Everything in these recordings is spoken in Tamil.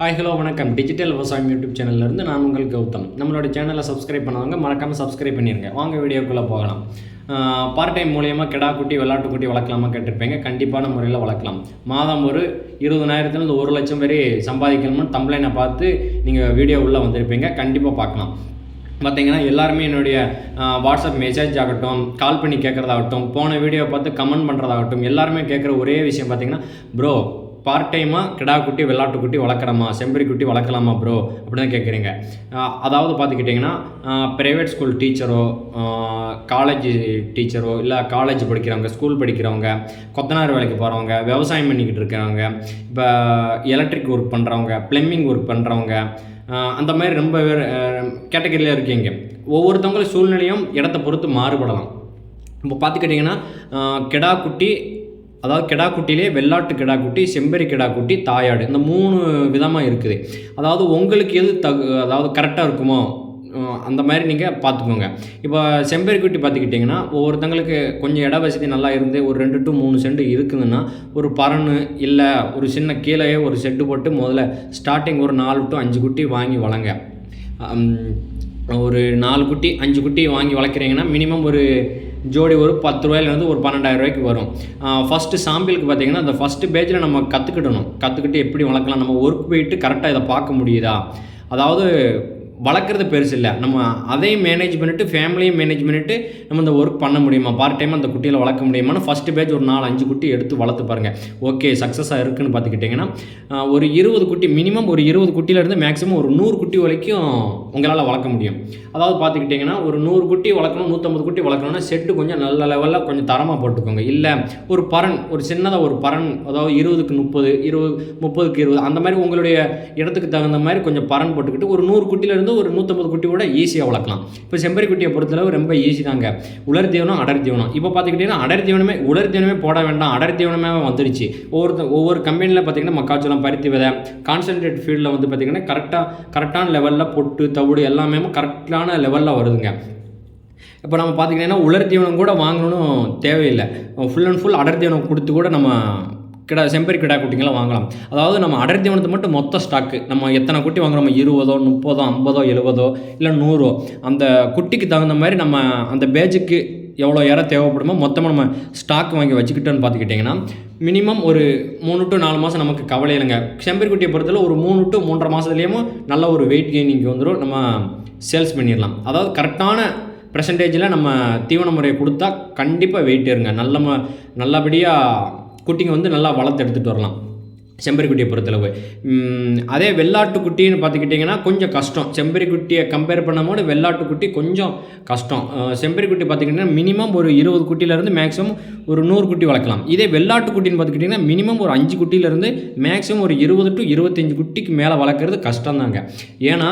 ஹாய் ஹலோ வணக்கம். டிஜிட்டல் விவசாயம் யூடியூப் சேனல்லேருந்து நான் உங்கள் கௌதம். நம்மளோட சேனலை சப்ஸ்கிரைப் பண்ணவங்க மறக்காமல் சப்ஸ்கிரைப் பண்ணிடுங்க வாங்க வீடியோக்குள்ளே போகலாம். பார்ட் டைம் மூலியமாக கிடா குட்டி விளாட்டு குட்டி வளர்க்கலாமா கேட்டிருப்பீங்க. கண்டிப்பான முறையில் வளர்க்கலாம். மாதம் ஒரு இருபதனாயிரத்துலேருந்து ஒரு லட்சம் வரை சம்பாதிக்கணும்னு தம்பளைனை பார்த்து நீங்கள் வீடியோ உள்ளே வந்திருப்பீங்க. கண்டிப்பாக பார்க்கலாம். பார்த்தீங்கன்னா எல்லாருமே என்னுடைய வாட்ஸ்அப் மெசேஜ் ஆகட்டும் கால் பண்ணி கேட்குறதாகட்டும் போன வீடியோ பார்த்து கமெண்ட் பண்ணுறதாகட்டும் எல்லாருமே கேட்குற ஒரே விஷயம் பார்த்தீங்கன்னா ப்ரோ பார்ட் டைமாக கிடா குட்டி வெள்ளாட்டு குட்டி வளர்க்குறமா செம்பரி குட்டி வளர்க்கலாமா ப்ரோ அப்படின்னு கேட்குறீங்க. அதாவது பார்த்துக்கிட்டிங்கன்னா ப்ரைவேட் ஸ்கூல் டீச்சரோ காலேஜ் டீச்சரோ இல்லை காலேஜ் படிக்கிறவங்க ஸ்கூல் படிக்கிறவங்க கொத்தனார் வேலைக்கு போகிறவங்க விவசாயம் பண்ணிக்கிட்டு இருக்கிறவங்க இப்போ எலக்ட்ரிக் ஒர்க் பண்ணுறவங்க ப்ளம்பிங் ஒர்க் பண்ணுறவங்க அந்த மாதிரி ரொம்ப கேட்டகரியில் இருக்கீங்க. ஒவ்வொருத்தவங்கள சூழ்நிலையும் இடத்த பொறுத்து மாறுபடலாம். இப்போ பார்த்துக்கிட்டிங்கன்னா ஆஹ் கிடா குட்டி அதாவது கிடாக்குட்டிலே வெள்ளாட்டு கிடாக்குட்டி செம்பரி கிடாக்குட்டி தாயாடு இந்த மூணு விதமாக இருக்குது. அதாவது உங்களுக்கு எது தகு அதாவது கரெக்டாக இருக்குமோ அந்த மாதிரி நீங்கள் பார்த்துக்கோங்க. இப்போ செம்பரி குட்டி பார்த்துக்கிட்டிங்கன்னா ஒவ்வொருத்தங்களுக்கு கொஞ்சம் இட வசதி நல்லா இருந்து ஒரு ரெண்டு டு மூணு செண்டு இருக்குதுன்னா ஒரு பரனு இல்லை ஒரு சின்ன கீழே ஒரு செட்டு போட்டு முதல்ல ஸ்டார்டிங் ஒரு நாலு டு அஞ்சு குட்டி வாங்கி வளங்க. ஒரு நாலு குட்டி அஞ்சு குட்டி வாங்கி வளர்க்குறீங்கன்னா மினிமம் ஒரு ஜோடி ஒரு பத்து ரூபாயிலேருந்து ஒரு பன்னெண்டாயிரம் ரூபாய்க்கு வரும். ஃபஸ்ட்டு சாம்பிளுக்கு பார்த்தீங்கன்னா அந்த ஃபஸ்ட்டு பேஜில் நம்ம கற்றுக்கிடணும் கற்றுக்கிட்டு எப்படி வளர்க்கலாம்? நம்ம ஒர்க் போயிட்டு கரெக்டாக இதை பார்க்க முடியுதா? அதாவது வளர்க்குறது பெருசு இல்லை. நம்ம அதையும் மேனேஜ் பண்ணிவிட்டு ஃபேமிலியும் மேனேஜ் பண்ணிவிட்டு நம்ம இந்த ஒர்க் பண்ண முடியுமா? பார்ட் டைம் அந்த குட்டியில் வளர்க்க முடியுமான்னு ஃபஸ்ட்டு பேஜ் ஒரு நாலு அஞ்சு குட்டி எடுத்து வளர்த்து பாருங்கள் ஓகே சக்ஸஸாக இருக்குன்னு பார்த்துக்கிட்டிங்கன்னா ஒரு இருபது குட்டி மினிமம் ஒரு இருபது குட்டியிலேருந்து மேக்ஸிமம் ஒரு நூறு குட்டி வரைக்கும் உங்களால் வளர்க்க முடியும். அதாவது பார்த்துக்கிட்டிங்கன்னா ஒரு நூறு குட்டி வளர்க்கணும் நூற்றம்பது குட்டி வளர்க்கணும்னா செட்டு கொஞ்சம் நல்ல லெவலில் கொஞ்சம் தரமாக போட்டுக்கோங்க. இல்லை ஒரு பரன் ஒரு சின்னதாக ஒரு பரன் அதாவது இருபதுக்கு முப்பது இருபது முப்பதுக்கு இருபது அந்த மாதிரி உங்களுடைய இடத்துக்கு தகுந்த மாதிரி கொஞ்சம் பரன் போட்டுக்கிட்டு ஒரு நூறு குட்டியிலேருந்து ஒரு நூற்றம்பது குட்டி கூட ஈஸியாக வளர்க்கலாம். இப்போ செம்பரி குட்டியை பொறுத்தளவு ரொம்ப ஈஸி தாங்க. உலர் தீவனம் அடர் தீவனம். இப்போ பார்த்துக்கிட்டிங்கன்னா அடர் தீவனமே உலர் தீவனமே போட வேண்டாம். அடர் தீவனமே வந்துருச்சு. ஒவ்வொரு ஒவ்வொரு கம்பெனியில் பார்த்தீங்கன்னா மக்காச்சோளம் பருத்தி விதை கான்சன்ட்ரேட் ஃபீல்டில் வந்து பார்த்திங்கன்னா கரெக்டாக கரெக்டான லெவலில் பொட்டு தவிடு எல்லாமே கரெக்டான லெவலில் வருதுங்க. இப்போ நம்ம பார்த்துக்கிட்டிங்கன்னா உலர் தீவனம் கூட வாங்கணும்னு தேவையில்லை. ஃபுல் அண்ட் ஃபுல் அடர் தீவனம் கொடுத்து கூட நம்ம கிடா செம்பரி கிடா குட்டிங்கெல்லாம் வாங்கலாம். அதாவது நம்ம அடர் தீவனத்தை மட்டும் மொத்த ஸ்டாக்கு நம்ம எத்தனை குட்டி வாங்குறோம் இருபதோ முப்பதோ ஐம்பதோ எழுபதோ இல்லை நூறோ அந்த குட்டிக்கு தகுந்த மாதிரி நம்ம அந்த பேஜுக்கு எவ்வளோ இற தேவைப்படுமோ மொத்தமாக நம்ம ஸ்டாக் வாங்கி வச்சுக்கிட்டோன்னு பார்த்துக்கிட்டிங்கன்னா மினிமம் ஒரு மூணு டு நாலு மாதம் நமக்கு கவலை இல்லைங்க. செம்பரி குட்டியை பொறுத்தவரை ஒரு மூணு டு மூன்றரை மாதத்துலேயும் நல்ல ஒரு வெயிட் கெய்னிங் வந்துடும் நம்ம சேல்ஸ் பண்ணிடலாம். அதாவது கரெக்டான பர்சன்டேஜில் நம்ம தீவன முறையை கொடுத்தா கண்டிப்பாக வெயிட் ஏறுங்க. நல்ல ம நல்லபடியாக குட்டிங்க வந்து நல்லா வளர்த்து எடுத்துகிட்டு வரலாம். செம்பரி குட்டியை பொறுத்தளவு அதே வெள்ளாட்டு குட்டின்னு பார்த்துக்கிட்டிங்கன்னா கொஞ்சம் கஷ்டம். செம்பரி குட்டியை கம்பேர் பண்ணும்போது வெள்ளாட்டு குட்டி கொஞ்சம் கஷ்டம். அஹ், செம்பரி குட்டி பார்த்துக்கிட்டிங்கன்னா மினிமம் ஒரு இருபது குட்டியிலேருந்து மேக்ஸிமம் ஒரு நூறு குட்டி வளர்க்கலாம். இதே வெள்ளாட்டு குட்டின்னு பார்த்துக்கிட்டிங்கன்னா மினிமம் ஒரு அஞ்சு குட்டியிலேருந்து மேக்ஸிமம் ஒரு இருபது டு இருபத்தஞ்சு குட்டிக்கு மேலே வளர்க்குறது கஷ்டம்தாங்க. ஏன்னா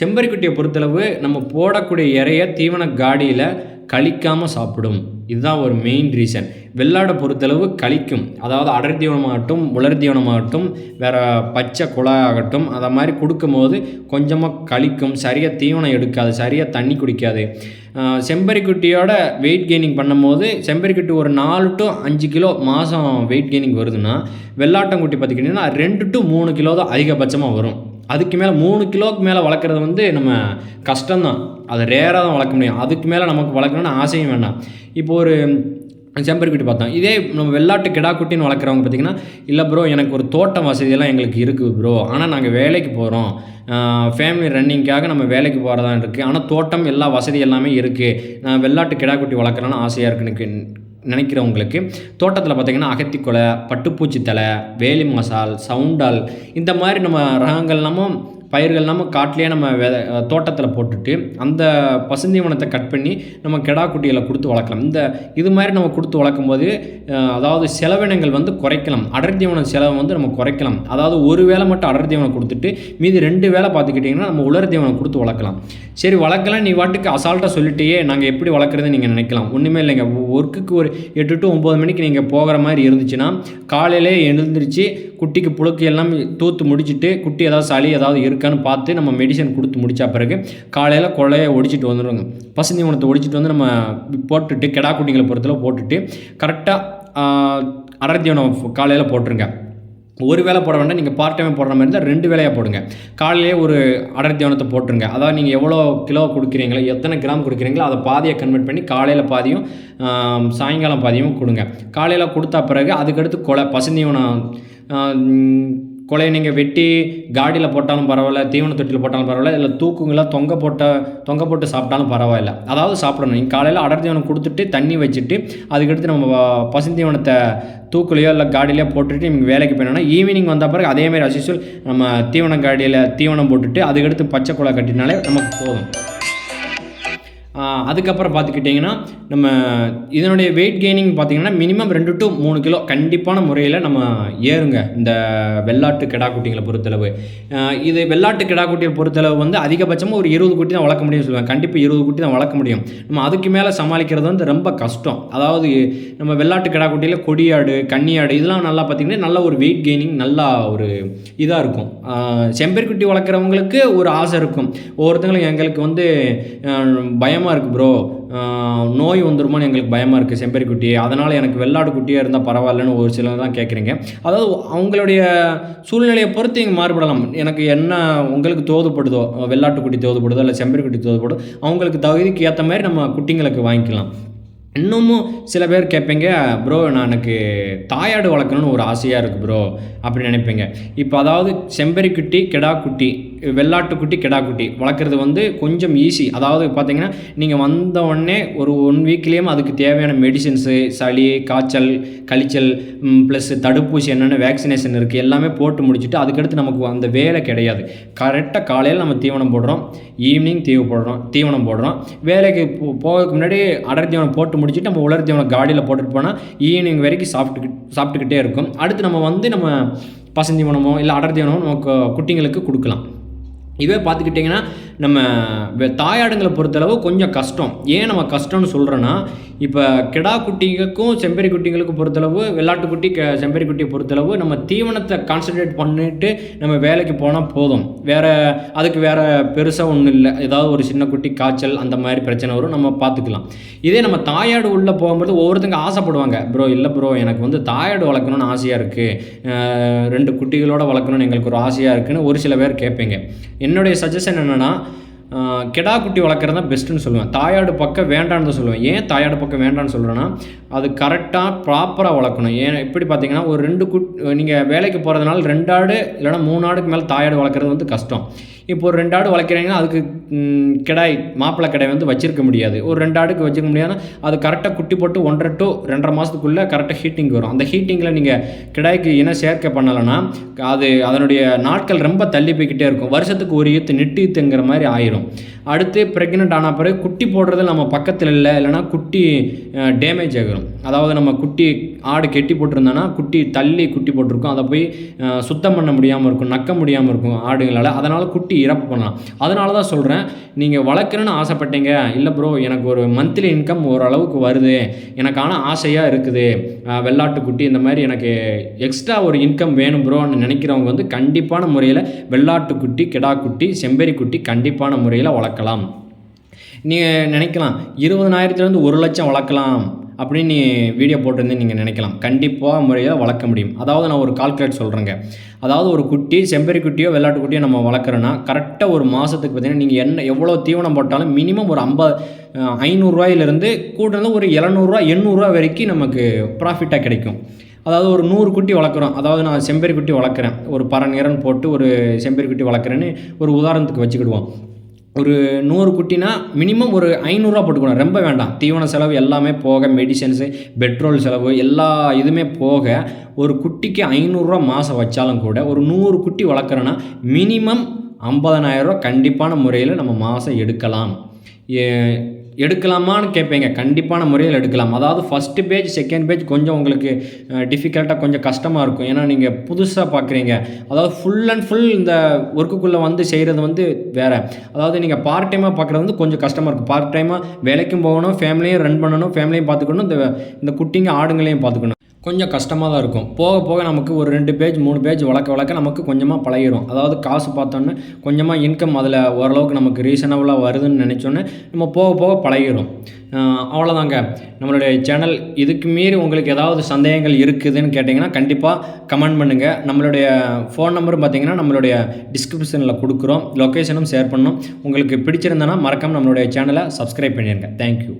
செம்பரி குட்டியை பொறுத்தளவு நம்ம போடக்கூடிய இறைய தீவன காடியில் கழிக்காமல் சாப்பிடும். இதுதான் ஒரு மெயின் ரீசன் வெள்ளாடை பொறுத்தளவு கழிக்கும் அதாவது அடர் தீவனமாகட்டும் உலர் தீவனமாகட்டும் வேறு பச்சை குழாய் ஆகட்டும் அதை மாதிரி கொடுக்கும்போது கொஞ்சமாக கழிக்கும் சரியாக தீவனம் எடுக்காது சரியாக தண்ணி குடிக்காது. செம்பரிக்குட்டியோட வெயிட் கெய்னிங் பண்ணும்போது செம்பரிக்குட்டி ஒரு நாலு டு அஞ்சு கிலோ மாதம் வெயிட் கெய்னிங் வருதுன்னா வெள்ளாட்டங்குட்டி பார்த்துக்கிட்டிங்கன்னா ரெண்டு டு மூணு கிலோ தான் அதிகபட்சமாக வரும். அதுக்கு மேலே மூணு கிலோவுக்கு மேலே வளர்க்குறது வந்து நம்ம கஷ்டம்தான். அது ரேராக தான் வளர்க்க முடியும். அதுக்கு மேலே நமக்கு வளர்க்கணும்னு ஆசையும் வேண்டாம். இப்போ ஒரு செம்பருக்குட்டி பார்த்தோம். இதே நம்ம வெள்ளாட்டு கிடாக்குட்டின்னு வளர்க்குறவங்க பார்த்திங்கன்னா இல்லை ப்ரோ எனக்கு ஒரு தோட்டம் வசதியெல்லாம் எங்களுக்கு இருக்குது ப்ரோ ஆனால் நாங்கள் வேலைக்கு போகிறோம் ஃபேமிலி ரன்னிங்க்காக நம்ம வேலைக்கு போகிறதா இருக்குது ஆனால் தோட்டம் எல்லா வசதி எல்லாமே இருக்குது நான் வெள்ளாட்டு கிடாக்குட்டி வளர்க்குறேன்னு ஆசையாக இருக்குன்னு எனக்கு நினைக்கிறவங்களுக்கு தோட்டத்தில் பார்த்திங்கன்னா அகத்திக்கொலை பட்டுப்பூச்சி தலை வேலி மசால் சவுண்டால் இந்த மாதிரி நம்ம ரகங்கள் பயிர்கள் நம்ம காட்டிலேயே நம்ம வித தோட்டத்தில் போட்டுட்டு அந்த பசுந்தீவனத்தை கட் பண்ணி நம்ம கெடா குட்டியில் கொடுத்து வளர்க்கலாம். இந்த இது மாதிரி நம்ம கொடுத்து வளர்க்கும் போது அதாவது செலவினங்கள் வந்து குறைக்கலாம். அடர் தீவனம் செலவை வந்து நம்ம குறைக்கலாம். அதாவது ஒரு வேளை மட்டும் அடர் தீவனம் கொடுத்துட்டு மீதி ரெண்டு வேலை பார்த்துக்கிட்டிங்கன்னா நம்ம உலர் தீவனம் கொடுத்து வளர்க்கலாம். சரி வளர்க்கலாம். நீ வாட்டுக்கு அசால்ட்டாக சொல்லிட்டே நாங்கள் எப்படி வளர்க்குறது நீங்கள் நினைக்கலாம். ஒன்றுமே இல்லைங்க. ஒர்க்குக்கு ஒரு எட்டு டு ஒம்பது மணிக்கு நீங்கள் போகிற மாதிரி இருந்துச்சுன்னா காலையிலே எழுந்திரிச்சு குட்டிக்கு புழுக்கு எல்லாம் தூத்து முடிச்சுட்டு குட்டி ஏதாவது சளி ஏதாவது இருக்கான்னு பார்த்து நம்ம மெடிசன் கொடுத்து முடித்தா பிறகு காலையில் கொலையை ஒடிச்சிட்டு வந்துடுவாங்க பசுந்தி உணத்தை ஒடிச்சிட்டு வந்து நம்ம போட்டுட்டு கெடா குட்டிங்களை பொறுத்தளவு போட்டுட்டு கரெக்டாக அடர் தீவனம் காலையில் போட்டுருங்க. ஒரு வேளை போட வேண்டாம் நீங்கள் பார்ட் டைம் போடுற மாதிரி இருந்தால் ரெண்டு வேலையாக போடுங்க. காலையிலே ஒரு அடர் தீவனத்தை போட்டுருங்க. அதாவது நீங்கள் எவ்வளோ கிலோ கொடுக்குறீங்களோ எத்தனை கிராம் கொடுக்குறீங்களோ அதை பாதியை கன்வெர்ட் பண்ணி காலையில் பாதியும் சாயங்காலம் பாதியும் கொடுங்க. காலையில் கொடுத்தா பிறகு அதுக்கடுத்து கொலை பசுந்தீவனம் கொலையை நீங்கள் வெட்டி காடியில் போட்டாலும் பரவாயில்ல தீவன தொட்டியில் போட்டாலும் பரவாயில்ல இல்லை தூக்குங்களா தொங்க போட்ட தொங்க போட்டு சாப்பிட்டாலும் பரவாயில்ல. அதாவது சாப்பிடணும். நீங்கள் காலையில் அடர் தீவனம் கொடுத்துட்டு தண்ணி வச்சுட்டு அதுக்கடுத்து நம்ம பசுந்தீவனத்தை தூக்குலையோ இல்லை காடிலையோ போட்டுட்டு நீங்கள் வேலைக்கு போயினோம்னா ஈவினிங் வந்த பிறகு அதேமாதிரி அசிசுவல் நம்ம தீவன காடியில் தீவனம் போட்டுட்டு அதுக்கடுத்து பச்சை குழா கட்டினாலே நமக்கு போதும். அதுக்கப்புறம் பார்த்துக்கிட்டிங்கன்னா நம்ம இதனுடைய வெயிட் கெய்னிங் பார்த்தீங்கன்னா மினிமம் ரெண்டு டு மூணு கிலோ கண்டிப்பான முறையில் நம்ம ஏறுங்க. இந்த வெள்ளாட்டு கிடாக்குட்டிங்களை பொறுத்தளவு. இது வெள்ளாட்டு கிடாக்குட்டியை பொறுத்தளவு வந்து அதிகபட்சமாக ஒரு இருபது குட்டி தான் வளர்க்க முடியும்னு சொல்லுவாங்க. கண்டிப்பாக இருபது குட்டி தான் வளர்க்க முடியும். நம்ம அதுக்கு மேலே சமாளிக்கிறது வந்து ரொம்ப கஷ்டம். அதாவது நம்ம வெள்ளாட்டு கிடாக்குட்டியில் கொடியாடு கன்னியாடு இதெல்லாம் நல்லா பார்த்திங்கன்னா நல்ல ஒரு வெயிட் கெய்னிங் நல்லா ஒரு இதாக இருக்கும். ஆஹ் செம்பருக்குட்டி வளர்க்குறவங்களுக்கு ஒரு ஆசை இருக்கும். ஒவ்வொருத்தங்களும் எங்களுக்கு வந்து பயமாக இருக்குது ப்ரோ நோய் வந்துருமோன்னு எங்களுக்கு பயமாக இருக்குது செம்பருக்குட்டி அதனால் எனக்கு வெள்ளாடு குட்டியாக இருந்தால் பரவாயில்லன்னு ஒரு சிலர் தான் கேட்குறீங்க அதாவது அவங்களுடைய சூழ்நிலையை பொறுத்து இங்கே மாறுபடலாம். எனக்கு என்ன உங்களுக்கு தோதுப்படுதோ வெள்ளாட்டு குட்டி தோதுப்படுதோ இல்லை செம்பருக்குட்டி தோதுப்படுதோ அவங்களுக்கு தகுதிக்கு ஏற்ற மாதிரி நம்ம குட்டிங்களுக்கு வாங்கிக்கலாம். இன்னமும் சில பேர் கேட்பீங்க ப்ரோ நான் எனக்கு தாயாடு வளர்க்கணும்னு ஒரு ஆசையாக இருக்குது ப்ரோ அப்படின்னு நினைப்பீங்க. இப்போ அதாவது செம்பரிக்குட்டி கிடாக்குட்டி வெள்ளாட்டுக்குட்டி கிடாக்குட்டி. வளர்க்குறது வந்து கொஞ்சம் ஈஸி அதாவது பார்த்தீங்கன்னா நீங்கள் வந்த உடனே ஒரு ஒன் வீக்லேயும் அதுக்கு தேவையான மெடிசின்ஸு சளி காய்ச்சல் கழிச்சல் ப்ளஸ் தடுப்பூசி என்னென்ன வேக்சினேஷன் இருக்குது எல்லாமே போட்டு முடிச்சுட்டு அதுக்கடுத்து நமக்கு அந்த வேலை கிடையாது. கரெக்டாக காலையில் நம்ம தீவனம் போடுறோம் ஈவினிங் தீவு போடுறோம் தீவனம் போடுறோம். வேலைக்கு போ போகிறதுக்கு முன்னாடி அடர் தீவனம் போட்டு முடிச்சுட்டு நம்ம உலர் தீவனம் காடியில் போட்டுட்டு போனால் ஈவினிங் வரைக்கும் சாப்பிட்டு சாப்பிட்டுக்கிட்டே இருக்கும். அடுத்து நம்ம வந்து நம்ம பசந்தீவனமோ இல்லை அடர் தீவனமோ நமக்கு குட்டிங்களுக்கு கொடுக்கலாம். இதுவே பார்த்துக்கிட்டிங்கன்னா நம்ம தாயாடுங்களை பொறுத்தளவு கொஞ்சம் கஷ்டம். ஏன் நம்ம கஷ்டம்னு சொல்கிறேன்னா இப்போ கிடா குட்டிகளுக்கும் செம்பரி குட்டிங்களுக்கும் பொறுத்தளவு வெள்ளாட்டுக்குட்டி க செம்பரி குட்டியை பொறுத்தளவு நம்ம தீவனத்தை கான்சன்ட்ரேட் பண்ணிட்டு நம்ம வேலைக்கு போனால் போதும். வேறு அதுக்கு வேறு பெருசாக ஒன்றும் இல்லை. ஏதாவது ஒரு சின்ன குட்டி காய்ச்சல் அந்த மாதிரி பிரச்சனை வரும் நம்ம பார்த்துக்கலாம் இதே நம்ம தாயாடு உள்ளே போகும்போது ஒவ்வொருத்தங்க ஆசைப்படுவாங்க. ப்ரோ இல்லை ப்ரோ எனக்கு வந்து தாயாடு வளர்க்கணும்னு ஆசையாக இருக்குது ரெண்டு குட்டிகளோட வளர்க்கணும்னு எங்களுக்கு ஒரு ஆசையாக இருக்குதுன்னு ஒரு சில பேர் கேட்பீங்க. என்னுடைய சஜஷன் என்னென்னா கெடா குட்டி வளர்க்குறது தான் பெஸ்ட்டுன்னு சொல்லுவேன். தாயாடு பக்கம் வேண்டான்னு தான் சொல்லுவேன். ஏன் தாயாடு பக்கம் வேண்டான்னு சொல்கிறேன்னா அது கரெக்டாக ப்ராப்பராக வளர்க்கணும். ஏன் எப்படி பார்த்தீங்கன்னா ஒரு ரெண்டு குட் நீங்கள் வேலைக்கு போகிறதுனால ரெண்டு ஆடு இல்லைன்னா மூணு ஆடுக்கு மேலே தாயாடு வளர்க்குறது வந்து கஷ்டம். இப்போ ஒரு ரெண்டு ஆடு வளர்க்குறீங்கன்னா அதுக்கு கிடாய் மாப்பிள்ளை கிடாய் வந்து வச்சிருக்க முடியாது. ஒரு ரெண்டு ஆடுக்கு வச்சிருக்க முடியாதுன்னா அது கரெக்டாக குட்டி போட்டு ஒன்றரை டு ரெண்டரை மாதத்துக்குள்ளே கரெக்டாக ஹீட்டிங் வரும். அந்த ஹீட்டிங்கில் நீங்கள் கிடாய்க்கு இன சேர்க்கை பண்ணலைன்னா அது அதனுடைய நாட்கள் ரொம்ப தள்ளி போய்கிட்டே இருக்கும். வருஷத்துக்கு ஒரு ஈத்து நெட்டு ஈத்துங்கிற மாதிரி ஆயிரும். Bueno, அடுத்து ப்ரெக்னென்ட் ஆன பிறகு குட்டி போடுறது நம்ம பக்கத்தில் இல்லை இல்லைன்னா குட்டி டேமேஜ் ஆகிடும் அதாவது நம்ம குட்டி ஆடு கெட்டி போட்டிருந்தோன்னா குட்டி தள்ளி குட்டி போட்டிருக்கும். அதை போய் சுத்தம் பண்ண முடியாமல் இருக்கும் நக்க முடியாமல் இருக்கும் ஆடுங்களால் அதனால் குட்டி இறப்பு பண்ணலாம். அதனால தான் சொல்கிறேன் நீங்கள் வளர்க்குறேன்னு ஆசைப்பட்டீங்க. இல்லை ப்ரோ எனக்கு ஒரு மந்த்லி இன்கம் ஓரளவுக்கு வருது. எனக்கான ஆசையாக இருக்குது. வெள்ளாட்டு குட்டி இந்த மாதிரி எனக்கு எக்ஸ்ட்ரா ஒரு இன்கம் வேணும் ப்ரோன்னு நினைக்கிறவங்க வந்து கண்டிப்பான முறையில் வெள்ளாட்டு குட்டி கிடா குட்டி செம்பரி குட்டி கண்டிப்பான முறையில் வளர்க்கலாம். நீங்கள் நினைக்கலாம் இருபதனாயிரத்துலேருந்து ஒரு லட்சம் வளர்க்கலாம் அப்படின்னு நீ வீடியோ போட்டிருந்து நீங்கள் நினைக்கலாம். கண்டிப்பாக முறையில் வளர்க்க முடியும். அதாவது நான் ஒரு கால்குலேட் சொல்கிறேங்க அதாவது ஒரு குட்டி செம்பரி குட்டியோ வெள்ளாட்டு குட்டியோ நம்ம வளர்க்குறோன்னா கரெக்டாக ஒரு மாதத்துக்கு பார்த்தீங்கன்னா நீங்கள் என்ன எவ்வளோ தீவனம் போட்டாலும் மினிமம் ஒரு ஐம்பது ஐநூறுரூவாயிலிருந்து கூட்டினது ஒரு எழுநூறுவா எண்ணூறுரூவா வரைக்கும் நமக்கு ப்ராஃபிட்டாக கிடைக்கும். அதாவது ஒரு நூறு குட்டி வளர்க்குறோம். அதாவது நான் செம்பரி குட்டி வளர்க்குறேன். ஒரு பர போட்டு ஒரு செம்பரி குட்டி வளர்க்குறேன்னு ஒரு உதாரணத்துக்கு வச்சுக்கிடுவோம். ஒரு நூறு குட்டினா மினிமம் ஒரு ஐநூறுரூவா போட்டுக்கணும். ரொம்ப வேண்டாம். தீவன செலவு எல்லாமே போக மெடிசன்ஸு பெட்ரோல் செலவு எல்லா இதுவுமே போக ஒரு குட்டிக்கு ஐநூறுரூவா மாதம் வச்சாலும் கூட ஒரு நூறு குட்டி வளர்க்குறோன்னா மினிமம் ஐம்பதனாயிரரூவா கண்டிப்பான முறையில் நம்ம மாதம் எடுக்கலாம். ஏ- எடுக்கலாமான்னு கேட்பீங்க. கண்டிப்பான முறையில் எடுக்கலாம். அதாவது ஃபஸ்ட்டு பேஜ் செகண்ட் பேஜ் கொஞ்சம் உங்களுக்கு டிஃபிகல்ட்டாக கொஞ்சம் கஷ்டமாக இருக்கும். ஏன்னா நீங்கள் புதுசாக பார்க்குறீங்க அதாவது ஃபுல் அண்ட் ஃபுல் இந்த ஒர்க்குக்குள்ளே வந்து செய்கிறது வந்து வேறு. அதாவது நீங்கள் பார்ட் டைமாக பார்க்குறது வந்து கொஞ்சம் கஷ்டமாக இருக்கும். பார்ட் டைமாக வேலைக்கும் போகணும் ஃபேமிலியும் ரன் பண்ணணும் ஃபேமிலியும் பார்த்துக்கணும் இந்த இந்த குட்டிங்க ஆடுங்களையும் பார்த்துக்கணும் கொஞ்சம் கஷ்டமாக தான் இருக்கும். போக போக நமக்கு ஒரு ரெண்டு பேஜ் மூணு பேஜ் வளர்க்க வளர்க்க நமக்கு கொஞ்சமாக பழகிரும். அதாவது காசு பார்த்தோன்னே கொஞ்சமாக இன்கம் அதில் ஓரளவுக்கு நமக்கு ரீசனபுளாக வருதுன்னு நினச்சோன்னே நம்ம போக போக பழகிடும் அவ்வளோதாங்க நம்மளுடைய சேனல் இதுக்கு மீறி உங்களுக்கு ஏதாவது சந்தேகங்கள் இருக்குதுன்னு கேட்டிங்கன்னா கண்டிப்பாக கமெண்ட் பண்ணுங்கள் நம்மளுடைய ஃபோன் நம்பரும் பார்த்தீங்கன்னா நம்மளுடைய டிஸ்கிரிப்ஷனில் கொடுக்குறோம். லொக்கேஷனும் ஷேர் பண்ணோம். உங்களுக்கு பிடிச்சிருந்தனா மறக்காமல் நம்மளுடைய சேனலை சப்ஸ்கிரைப் பண்ணிடுங்க தேங்க்யூ